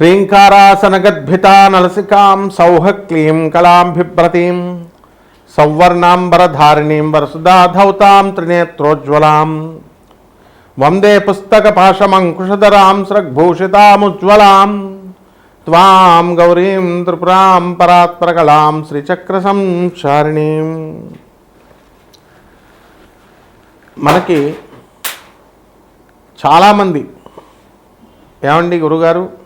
హ్రీంకారాసనగద్భితా నలసికాం సౌహ క్లీం సౌవర్ణాంబరధారిణీం వరసుధాధౌతాం త్రినేత్రోజ్వలాం వందే పుస్తకపాశమంకుశధరాం స్రగ్భూషితాముజ్వలాం త్వాం గౌరీం త్రిపురాం పరాత్పరకళాం శ్రీచక్రసంచారిణీం మనకి చాలామంది ఏమండి గురుగారు?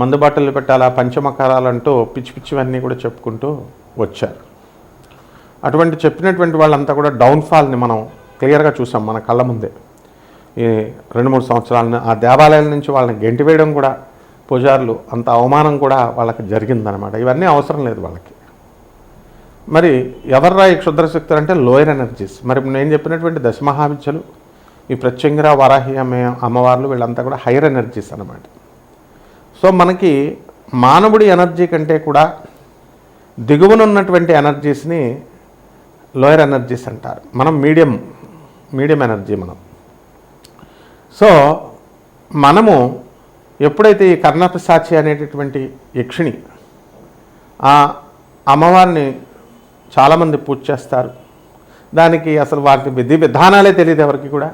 మందుబాటలు పెట్టాలా పంచమకారాలంటూ పిచ్చి పిచ్చివన్నీ కూడా చెప్పుకుంటూ వచ్చారు. అటువంటి చెప్పినటువంటి వాళ్ళంతా కూడా డౌన్ఫాల్ని మనం క్లియర్గా చూసాం మన కళ్ళ ముందే. ఈ రెండు మూడు సంవత్సరాలను ఆ దేవాలయాల నుంచి వాళ్ళని గెంటివేయడం కూడా పూజారులు అంత అవమానం కూడా వాళ్ళకి జరిగిందనమాట ఇవన్నీ అవసరం లేదు వాళ్ళకి. మరి ఎవర్రా ఈ క్షుద్రశక్తులు అంటే లోయర్ ఎనర్జీస్. మరి నేను చెప్పినటువంటి దశమహావిద్యలు ఈ ప్రత్యంగిర వరాహి అమ్మే అమ్మవార్లు వీళ్ళంతా కూడా హైయర్ ఎనర్జీస్ అన్నమాట. సో మనకి మానవుడి ఎనర్జీ కంటే కూడా దిగువనున్నటువంటి ఎనర్జీస్ని లోయర్ ఎనర్జీస్ అంటారు. మనం మీడియం మీడియం ఎనర్జీ మనం. సో మనము ఎప్పుడైతే ఈ కర్ణపిశాచి అనేటటువంటి యక్షిణి ఆ అమ్మవారిని చాలామంది పూజ చేస్తారు. దానికి అసలు వారికి విధి విధానాలే తెలియదు ఎవరికి కూడా.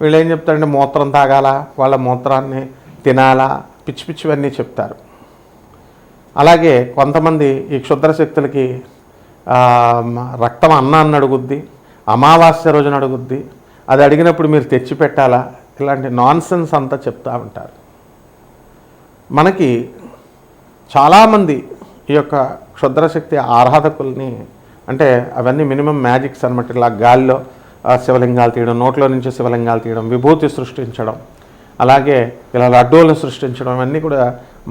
వీళ్ళు ఏం చెప్తారంటే మూత్రం తాగాల? వాళ్ళ మూత్రాన్ని తినాలా? పిచ్చి పిచ్చివన్నీ చెప్తారు. అలాగే కొంతమంది ఈ క్షుద్ర శక్తులకి రక్తం అన్నాన్ని అడుగుద్ది అమావాస్య రోజున అడుగుద్ది అది అడిగినప్పుడు మీరు తెచ్చిపెట్టాలా ఇలాంటి నాన్సెన్స్ అంతా చెప్తా ఉంటారు. మనకి చాలామంది ఈ యొక్క క్షుద్రశక్తి ఆరాధకుల్ని అంటే అవన్నీ మినిమం మ్యాజిక్స్ అనమాట ఇలా గాలిలో శివలింగాలు తీయడం నోట్లో నుంచి శివలింగాలు తీయడం విభూతి సృష్టించడం అలాగే ఇలా లడ్డూలను సృష్టించడం ఇవన్నీ కూడా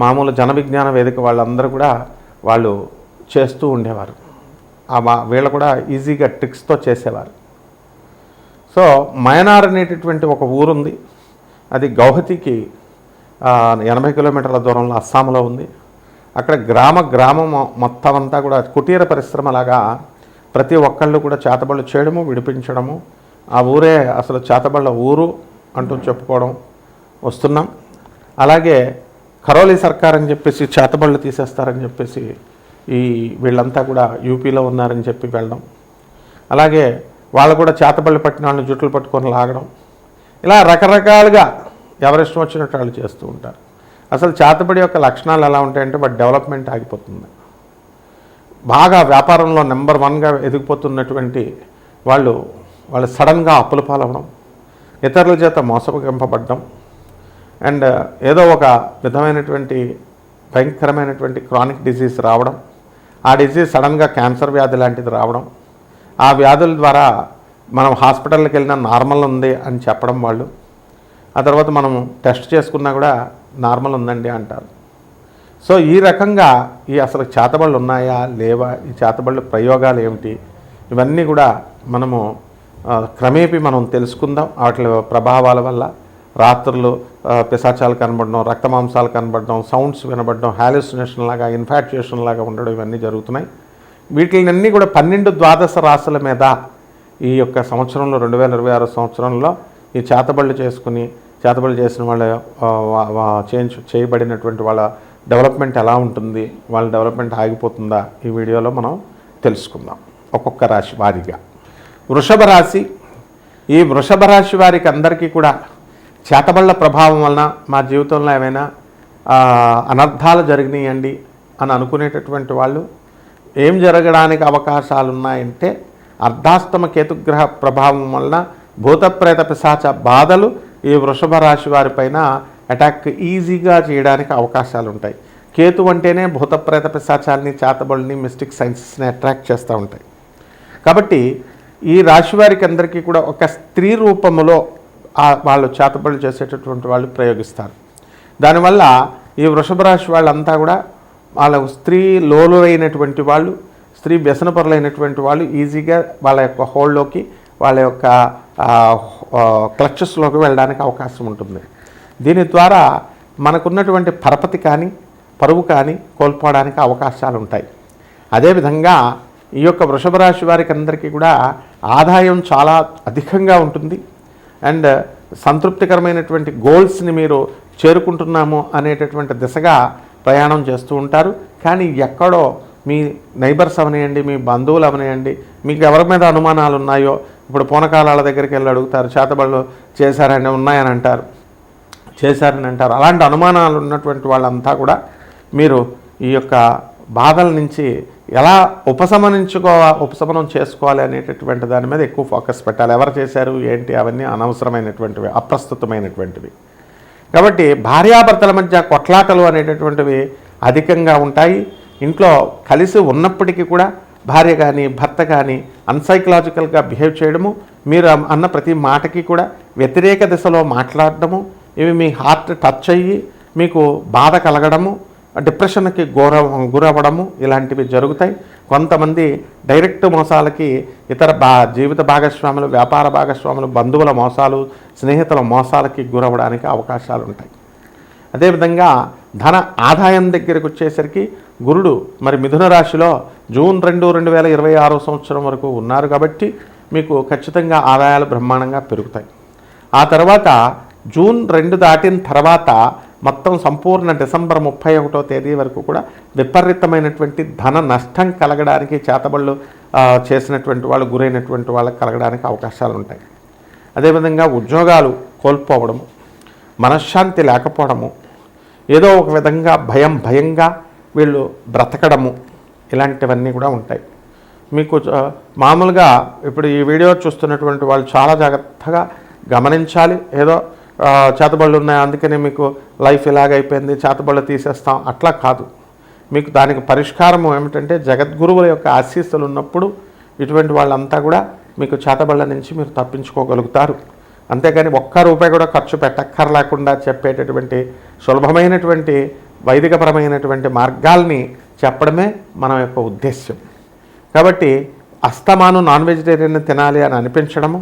మామూలు జన విజ్ఞాన వేదిక వాళ్ళందరూ కూడా వాళ్ళు చేస్తూ ఉండేవారు. ఆ వీళ్ళు కూడా ఈజీగా ట్రిక్స్తో చేసేవారు. సో మయనార్ అనేటటువంటి ఒక ఊరుంది. అది గౌహతికి ఎనభై కిలోమీటర్ల దూరంలో అస్సాంలో ఉంది. అక్కడ గ్రామ గ్రామం మొత్తం అంతా కూడా కుటీర పరిశ్రమలాగా ప్రతి ఒక్కళ్ళు కూడా చేతబళ్ళు చేయడము విడిపించడము. ఆ ఊరే అసలు చేతబళ్ళ ఊరు అంటూ చెప్పుకోవడం వస్తున్నాం. అలాగే కరోలి సర్కార్ అని చెప్పేసి చేతబళ్ళు తీసేస్తారని చెప్పేసి ఈ వీళ్ళంతా కూడా యూపీలో ఉన్నారని చెప్పి వెళ్ళడం. అలాగే వాళ్ళు కూడా చేతబళ్ళు పట్టిన వాళ్ళని జుట్లు పట్టుకొని లాగడం. ఇలా రకరకాలుగా ఎవరిష్టం వచ్చినట్టు వాళ్ళు చేస్తూ ఉంటారు. అసలు చేతబడి యొక్క లక్షణాలు ఎలా ఉంటాయంటే వాటి డెవలప్మెంట్ ఆగిపోతుంది. బాగా వ్యాపారంలో నెంబర్ వన్గా ఎదిగిపోతున్నటువంటి వాళ్ళు వాళ్ళు సడన్గా అప్పుల పాలవడం ఇతరుల చేత మోసగింపబడడం అండ్ ఏదో ఒక విధమైనటువంటి భయంకరమైనటువంటి క్రానిక్ డిసీజ్ రావడం ఆ డిసీజ్ సడన్గా క్యాన్సర్ వ్యాధి లాంటిది రావడం ఆ వ్యాధుల ద్వారా మనం హాస్పిటల్కి వెళ్ళినా నార్మల్ ఉంది అని చెప్పడం వాళ్ళు. ఆ తర్వాత మనం టెస్ట్ చేసుకున్నా కూడా నార్మల్ ఉందండి అంటారు. సో ఈ రకంగా ఈ అసలు చేతబళ్ళు ఉన్నాయా లేవా ఈ చేతబళ్ళు ప్రయోగాలు ఏమిటి ఇవన్నీ కూడా మనము క్రమేపీ మనం తెలుసుకుందాం. వాటి ప్రభావాల వల్ల రాత్రులు పిశాచాలు కనబడడం రక్తమాంసాలు కనబడడం సౌండ్స్ వినబడడం హాలిసినేషన్ లాగా ఇన్ఫాక్చుయేషన్ లాగా ఉండడం ఇవన్నీ జరుగుతున్నాయి. వీటిలన్నీ కూడా పన్నెండు ద్వాదశ రాశుల మీద ఈ యొక్క సంవత్సరంలో రెండు వేల ఇరవై ఆరు సంవత్సరంలో ఈ చేతబళ్ళు చేసుకుని చేతబళ్ళు చేసిన వాళ్ళ ఆ, చేంజ్ చేయబడినటువంటి వాళ్ళ డెవలప్మెంట్ ఎలా ఉంటుంది వాళ్ళ డెవలప్మెంట్ ఆగిపోతుందా ఈ వీడియోలో మనం తెలుసుకుందాం. ఒక్కొక్క రాశి వారిగా. వృషభ రాశి. ఈ వృషభ రాశి వారికి అందరికీ కూడా చేతబళ్ళ ప్రభావం వలన మా జీవితంలో ఏమైనా అనర్థాలు జరిగినాయండి అని అనుకునేటటువంటి వాళ్ళు ఏం జరగడానికి అవకాశాలు ఉన్నాయంటే అర్ధాస్తమ కేతుగ్రహ ప్రభావం వలన భూతప్రేత పిశాచ బాధలు ఈ వృషభ రాశి వారిపైన అటాక్ ఈజీగా చేయడానికి అవకాశాలు ఉంటాయి కేతు అంటేనే భూతప్రేత పిశాచాలని చేతబడిని మిస్టిక్ సైన్సెస్ని అట్రాక్ట్ చేస్తూ ఉంటాయి. కాబట్టి ఈ రాశి వారికి అందరికీ కూడా ఒక స్త్రీ రూపములో వాళ్ళు చేతబడులు చేసేటటువంటి వాళ్ళు ప్రయోగిస్తారు. దానివల్ల ఈ వృషభ రాశి వాళ్ళంతా కూడా వాళ్ళ స్త్రీ లోలురైనటువంటి వాళ్ళు స్త్రీ వ్యసనపరులైనటువంటి వాళ్ళు ఈజీగా వాళ్ళ యొక్క హోల్డ్లోకి వాళ్ళ యొక్క క్లచెస్లోకి వెళ్ళడానికి అవకాశం ఉంటుంది. దీని ద్వారా మనకున్నటువంటి పరపతి కానీ పరువు కానీ కోల్పోవడానికి అవకాశాలు ఉంటాయి. అదేవిధంగా ఈ యొక్క వృషభ రాశి వారికి అందరికీ కూడా ఆదాయం చాలా అధికంగా ఉంటుంది. అండ్ సంతృప్తికరమైనటువంటి గోల్స్ని మీరు చేరుకుంటున్నాము అనేటటువంటి దిశగా ప్రయాణం చేస్తూ ఉంటారు. కానీ ఎక్కడో మీ నైబర్స్ అవనేయండి మీ బంధువులు అవనేయండి మీకు ఎవరి మీద అనుమానాలు ఉన్నాయో ఇప్పుడు పూనకాలాల దగ్గరికి వెళ్ళి అడుగుతారు చేతబళ్ళు చేశారని ఉన్నాయని అంటారు చేశారని అంటారు. అలాంటి అనుమానాలు ఉన్నటువంటి వాళ్ళంతా కూడా మీరు ఈ యొక్క బాధల నుంచి ఎలా ఉపశమనించుకో ఉపశమనం చేసుకోవాలి అనేటటువంటి దాని మీద ఎక్కువ ఫోకస్ పెట్టాలి. ఎవరు చేశారు ఏంటి అవన్నీ అనవసరమైనటువంటివి అప్రస్తుతమైనటువంటివి. కాబట్టి భార్యాభర్తల మధ్య కొట్లాటలు అనేటటువంటివి అధికంగా ఉంటాయి. ఇంట్లో కలిసి ఉన్నప్పటికీ కూడా భార్య కానీ భర్త కానీ అన్సైకలాజికల్గా బిహేవ్ చేయడము మీరు అన్న ప్రతి మాటకి కూడా వ్యతిరేక దిశలో మాట్లాడడము ఇవి మీ హార్ట్ టచ్ అయ్యి మీకు బాధ కలగడము డిప్రెషన్కి గుర గురవ్వడము ఇలాంటివి జరుగుతాయి. కొంతమంది డైరెక్ట్ మోసాలకి ఇతర బా జీవిత భాగస్వాములు వ్యాపార భాగస్వాములు బంధువుల మోసాలు స్నేహితుల మోసాలకి గురవ్వడానికి అవకాశాలు ఉంటాయి. అదేవిధంగా ధన ఆదాయం దగ్గరికి వచ్చేసరికి గురుడు మరి మిథున రాశిలో జూన్ రెండు రెండు వేల ఇరవై ఆరో సంవత్సరం వరకు ఉన్నారు కాబట్టి మీకు ఖచ్చితంగా ఆదాయాలు బ్రహ్మాండంగా పెరుగుతాయి. ఆ తర్వాత జూన్ రెండు దాటిన తర్వాత మొత్తం సంపూర్ణ డిసెంబర్ ముప్పై ఒకటో తేదీ వరకు కూడా విపరీతమైనటువంటి ధన నష్టం కలగడానికి చేతబళ్ళు చేసినటువంటి వాళ్ళు గురైనటువంటి వాళ్ళకి కలగడానికి అవకాశాలు ఉంటాయి. అదేవిధంగా ఉద్యోగాలు కోల్పోవడము మనశ్శాంతి లేకపోవడము ఏదో ఒక విధంగా భయం భయంగా వీళ్ళు బ్రతకడము ఇలాంటివన్నీ కూడా ఉంటాయి. మీకు మామూలుగా ఇప్పుడు ఈ వీడియో చూస్తున్నటువంటి వాళ్ళు చాలా జాగ్రత్తగా గమనించాలి. ఏదో చేతబళ్ళు ఉన్నాయి అందుకనే మీకు లైఫ్ ఇలాగైపోయింది చేతబళ్ళు తీసేస్తాం. అట్లా కాదు. మీకు దానికి పరిష్కారం ఏమిటంటే జగద్గురువుల యొక్క ఆశీస్సులు ఉన్నప్పుడు ఇటువంటి వాళ్ళంతా కూడా మీకు చేతబళ్ళ నుంచి మీరు తప్పించుకోగలుగుతారు. అంతేకాని ఒక్క రూపాయి కూడా ఖర్చు పెట్టక్కర్లేకుండా చెప్పేటటువంటి సులభమైనటువంటి వైదికపరమైనటువంటి మార్గాల్ని చెప్పడమే మన యొక్క ఉద్దేశ్యం. కాబట్టి అస్తమాను నాన్ వెజిటేరియన్ తినాలి అని అనిపించడము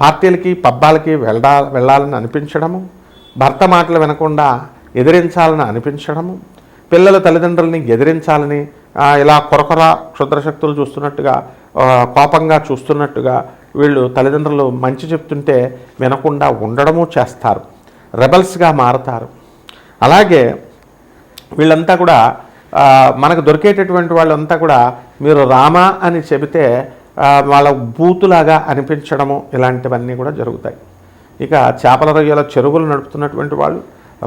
పార్టీలకి పబ్బాలకి వెళ్ళా వెళ్ళాలని అనిపించడము భర్త మాటలు వినకుండా ఎదిరించాలని అనిపించడము పిల్లల తల్లిదండ్రులని ఎదిరించాలని ఇలా కొరకొర క్షుద్రశక్తులు చూస్తున్నట్టుగా కోపంగా చూస్తున్నట్టుగా వీళ్ళు తల్లిదండ్రులు మంచి చెప్తుంటే వినకుండా ఉండడము చేస్తారు. రెబల్స్గా మారతారు. అలాగే వీళ్ళంతా కూడా మనకు దొరికేటటువంటి వాళ్ళంతా కూడా మీరు రామ అని చెబితే వాళ్ళ బూతులాగా అనిపించడము ఇలాంటివన్నీ కూడా జరుగుతాయి. ఇక చేపల రొయ్యల చెరువులు నడుపుతున్నటువంటి వాళ్ళు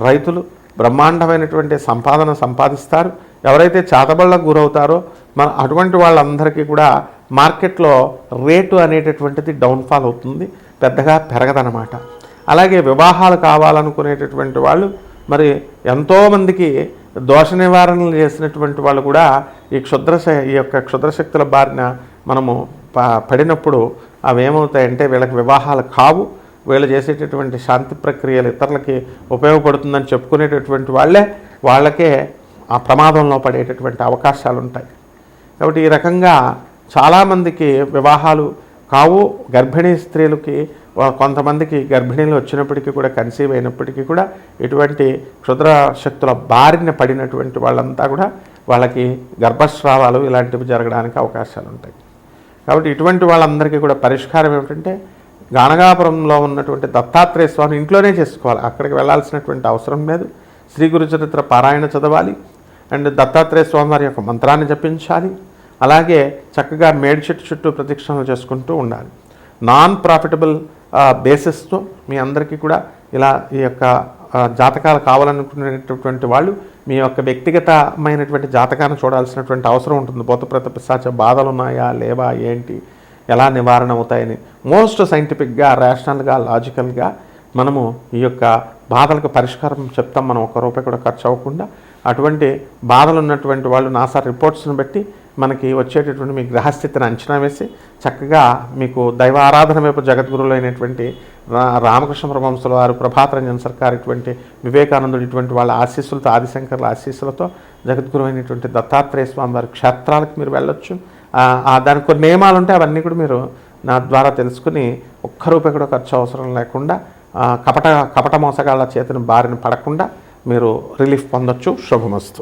రైతులు బ్రహ్మాండమైనటువంటి సంపాదన సంపాదిస్తారు. ఎవరైతే చేతబళ్ళకు గురవుతారో మన అటువంటి వాళ్ళందరికీ కూడా మార్కెట్లో రేటు అనేటటువంటిది డౌన్ఫాల్ అవుతుంది పెద్దగా పెరగదనమాట అలాగే వివాహాలు కావాలనుకునేటటువంటి వాళ్ళు మరి ఎంతోమందికి దోష నివారణలు చేసినటువంటి వాళ్ళు కూడా ఈ క్షుద్ర శ- ఈ యొక్క క్షుద్రశక్తుల బారిన మనము ప- పడినప్పుడు అవి ఏమవుతాయంటే వీళ్ళకి వివాహాలు కావు. వీళ్ళు చేసేటటువంటి శాంతి ప్రక్రియలు ఇతరులకి ఉపయోగపడుతుందని చెప్పుకునేటటువంటి వాళ్ళే వాళ్ళకే ఆ ప్రమాదంలో పడేటటువంటి అవకాశాలు ఉంటాయి కాబట్టి ఈ రకంగా చాలామందికి వివాహాలు కావు. గర్భిణీ స్త్రీలకి కొంతమందికి గర్భిణీలు వచ్చినప్పటికీ కూడా కన్సీవ్ అయినప్పటికీ కూడా ఇటువంటి క్షుద్ర శక్తుల బారిన పడినటువంటి వాళ్ళంతా కూడా వాళ్ళకి గర్భస్రావాలు ఇలాంటివి జరగడానికి అవకాశాలు ఉంటాయి కాబట్టి ఇటువంటి వాళ్ళందరికీ కూడా పరిష్కారం ఏమిటంటే గానగాపురంలో ఉన్నటువంటి దత్తాత్రేయ స్వామి ఇంట్లోనే చేసుకోవాలి. అక్కడికి వెళ్ళాల్సినటువంటి అవసరం లేదు. శ్రీ గురు చరిత్ర పారాయణ చదవాలి. అండ్ దత్తాత్రేయ స్వామి వారి యొక్క మంత్రాన్ని జపించాలి. అలాగే చక్కగా మేడిచెట్టు చుట్టూ ప్రదక్షిణలు చేసుకుంటూ ఉండాలి. నాన్ ప్రాఫిటబుల్ బేసిస్తో మీ అందరికీ కూడా ఇలా ఈ యొక్క జాతకాలు కావాలనుకునేటటువంటి వాళ్ళు మీ యొక్క వ్యక్తిగతమైనటువంటి జాతకాన్ని చూడాల్సినటువంటి అవసరం ఉంటుంది. భూతప్రత పిశాచ బాధలు ఉన్నాయా? లేవా? ఏంటి? ఎలా నివారణ అవుతాయని? మోస్ట్ సైంటిఫిక్గా రేషనల్గా లాజికల్గా మనము ఈ యొక్క బాధలకు పరిష్కారం చెప్తాం. మనం ఒక రూపాయి కూడా ఖర్చు అవ్వకుండా అటువంటి బాధలు ఉన్నటువంటి వాళ్ళు నాసా రిపోర్ట్స్ని బట్టి మనకి వచ్చేటటువంటి మీ గ్రహస్థితిని అంచనా వేసి చక్కగా మీకు దైవ ఆరాధన వైపు జగద్గురులైనటువంటి రా రామకృష్ణ పరమంశుల వారు ప్రభాతరంజన్ సర్కార్ ఇటువంటి వివేకానందుడు ఇటువంటి వాళ్ళ ఆశీస్సులతో ఆదిశంకర్ల ఆశీస్సులతో జగద్గురు అయినటువంటి దత్తాత్రేయ స్వామి వారి క్షేత్రాలకు మీరు వెళ్ళొచ్చు. దానికి కొన్ని నియమాలు ఉంటాయి అవన్నీ కూడా మీరు నా ద్వారా తెలుసుకుని ఒక్క రూపాయి కూడా ఖర్చు అవసరం లేకుండా కపట కపట మోసగాళ్ళ చేతిని బారిన పడకుండా మీరు రిలీఫ్ పొందొచ్చు. శుభమస్తు.